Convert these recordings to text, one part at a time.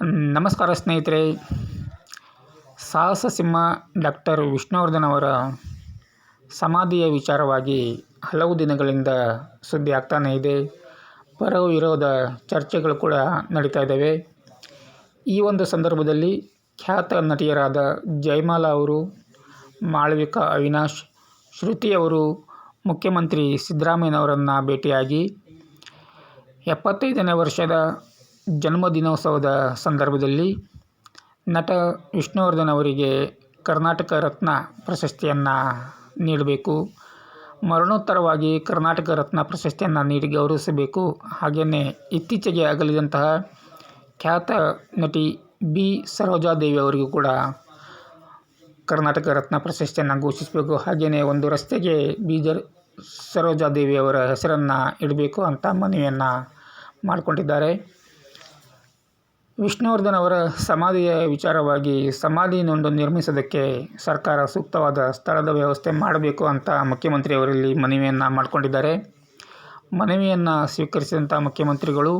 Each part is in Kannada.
ನಮಸ್ಕಾರ ಸ್ನೇಹಿತರೆ. ಸಾಹಸ ಸಿಂಹ ಡಾಕ್ಟರ್ ವಿಷ್ಣುವರ್ಧನ್ ಅವರ ಸಮಾಧಿಯ ವಿಚಾರವಾಗಿ ಹಲವು ದಿನಗಳಿಂದ ಸುದ್ದಿ ಆಗ್ತಾನೇ ಇದೆ. ಪರ ವಿರೋಧ ಚರ್ಚೆಗಳು ಕೂಡ ನಡೀತಾ ಇದ್ದಾವೆ. ಈ ಒಂದು ಸಂದರ್ಭದಲ್ಲಿ ಖ್ಯಾತ ನಟಿಯರಾದ ಜಯಮಾಲಾ ಅವರು, ಮಾಳವಿಕಾ ಅವಿನಾಶ್, ಶ್ರುತಿ ಅವರು, ಮುಖ್ಯಮಂತ್ರಿ ಸಿದ್ದರಾಮಯ್ಯನವರನ್ನು ಭೇಟಿಯಾಗಿ ಎಪ್ಪತ್ತೈದನೇ ವರ್ಷದ ಜನ್ಮದಿನೋತ್ಸವದ ಸಂದರ್ಭದಲ್ಲಿ ನಟ ವಿಷ್ಣುವರ್ಧನ್ ಅವರಿಗೆ ಕರ್ನಾಟಕ ರತ್ನ ಪ್ರಶಸ್ತಿಯನ್ನು ನೀಡಬೇಕು. ಮರಣೋತ್ತರವಾಗಿ ಕರ್ನಾಟಕ ರತ್ನ ಪ್ರಶಸ್ತಿಯನ್ನು ನೀಡಿ ಗೌರವಿಸಬೇಕು. ಹಾಗೆಯೇ ಇತ್ತೀಚೆಗೆ ಅಗಲಿದಂತಹ ಖ್ಯಾತ ನಟಿ ಬಿ ಸರೋಜಾದೇವಿ ಅವರಿಗೂ ಕೂಡ ಕರ್ನಾಟಕ ರತ್ನ ಪ್ರಶಸ್ತಿಯನ್ನು ಘೋಷಿಸಬೇಕು. ಹಾಗೆಯೇ ಒಂದು ರಸ್ತೆಗೆ ಬೀದರ್ ಸರೋಜಾದೇವಿ ಅವರ ಹೆಸರನ್ನು ಇಡಬೇಕು ಅಂತ ಮನವಿಯನ್ನು ಮಾಡಿಕೊಂಡಿದ್ದಾರೆ. ವಿಷ್ಣುವರ್ಧನ್ ಅವರ ಸಮಾಧಿಯ ವಿಚಾರವಾಗಿ ಸಮಾಧಿಯನ್ನೊಂದು ನಿರ್ಮಿಸೋದಕ್ಕೆ ಸರ್ಕಾರ ಸೂಕ್ತವಾದ ಸ್ಥಳದ ವ್ಯವಸ್ಥೆ ಮಾಡಬೇಕು ಅಂತ ಮುಖ್ಯಮಂತ್ರಿಯವರಲ್ಲಿ ಮನವಿಯನ್ನು ಮಾಡಿಕೊಂಡಿದ್ದಾರೆ. ಮನವಿಯನ್ನು ಸ್ವೀಕರಿಸಿದಂಥ ಮುಖ್ಯಮಂತ್ರಿಗಳು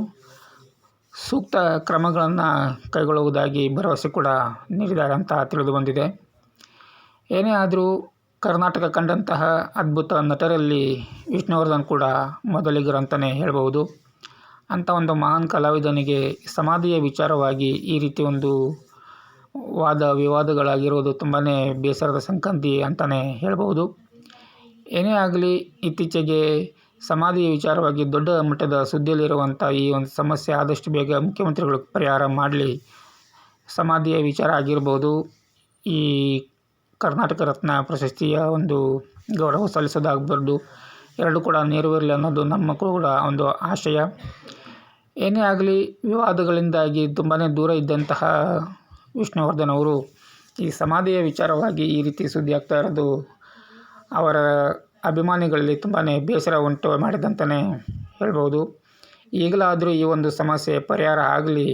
ಸೂಕ್ತ ಕ್ರಮಗಳನ್ನು ಕೈಗೊಳ್ಳುವುದಾಗಿ ಭರವಸೆ ಕೂಡ ನೀಡಿದ್ದಾರೆ ಅಂತ ತಿಳಿದು ಬಂದಿದೆ. ಏನೇ ಆದರೂ ಕರ್ನಾಟಕ ಕಂಡಂತಹ ಅದ್ಭುತ ನಟರಲ್ಲಿ ವಿಷ್ಣುವರ್ಧನ್ ಕೂಡ ಮೊದಲಿಗರು ಅಂತಲೇ ಹೇಳ್ಬೋದು ಅಂಥ ಒಂದು ಮಹಾನ್ ಕಲಾವಿದನಿಗೆ ಸಮಾಧಿಯ ವಿಚಾರವಾಗಿ ಈ ರೀತಿ ಒಂದು ವಾದ ವಿವಾದಗಳಾಗಿರೋದು ತುಂಬಾ ಬೇಸರದ ಸಂಕ್ರಾಂತಿ ಅಂತಲೇ ಹೇಳ್ಬೋದು ಏನೇ ಆಗಲಿ ಇತ್ತೀಚೆಗೆ ಸಮಾಧಿಯ ವಿಚಾರವಾಗಿ ದೊಡ್ಡ ಮಟ್ಟದ ಸುದ್ದಿಯಲ್ಲಿರುವಂಥ ಈ ಒಂದು ಸಮಸ್ಯೆ ಆದಷ್ಟು ಬೇಗ ಮುಖ್ಯಮಂತ್ರಿಗಳು ಪರಿಹಾರ ಮಾಡಲಿ ಸಮಾಧಿಯ ವಿಚಾರ ಆಗಿರ್ಬೋದು. ಈ ಕರ್ನಾಟಕ ರತ್ನ ಪ್ರಶಸ್ತಿಯ ಒಂದು ಗೌರವ ಸಲ್ಲಿಸೋದಾಗಬಾರ್ದು. ಎರಡೂ ಕೂಡ ನೆರವೇರಲಿ ಅನ್ನೋದು ನಮ್ಮ ಕೂಡ ಒಂದು ಆಶಯ. ಏನೇ ಆಗಲಿ ವಿವಾದಗಳಿಂದಾಗಿ ತುಂಬಾ ದೂರ ಇದ್ದಂತಹ ವಿಷ್ಣುವರ್ಧನ್ ಅವರು ಈ ಸಮಾಧಿಯ ವಿಚಾರವಾಗಿ ಈ ರೀತಿ ಸುದ್ದಿ ಆಗ್ತಾ ಇರೋದು ಅವರ ಅಭಿಮಾನಿಗಳಲ್ಲಿ ತುಂಬಾ ಬೇಸರ ಉಂಟು ಮಾಡಿದಂತಲೇ ಹೇಳ್ಬೋದು. ಈಗಲಾದರೂ ಈ ಒಂದು ಸಮಸ್ಯೆ ಪರಿಹಾರ ಆಗಲಿ,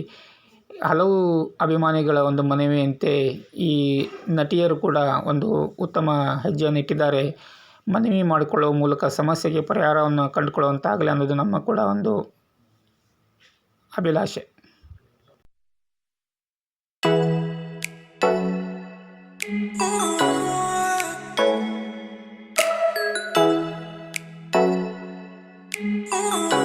ಹಲವು ಅಭಿಮಾನಿಗಳ ಒಂದು ಮನವಿಯಂತೆ ಈ ನಟಿಯರು ಕೂಡ ಒಂದು ಉತ್ತಮ ಹೆಜ್ಜೆಯನ್ನು ಇಟ್ಟಿದ್ದಾರೆ. ಮನವಿ ಮಾಡಿಕೊಳ್ಳುವ ಮೂಲಕ ಸಮಸ್ಯೆಗೆ ಪರಿಹಾರವನ್ನು ಕಂಡುಕೊಳ್ಳುವಂತಾಗಲಿ ಅನ್ನೋದು ನಮ್ಮ ಕೂಡ ಒಂದು ಅಭಿಲಾಷೆ Oh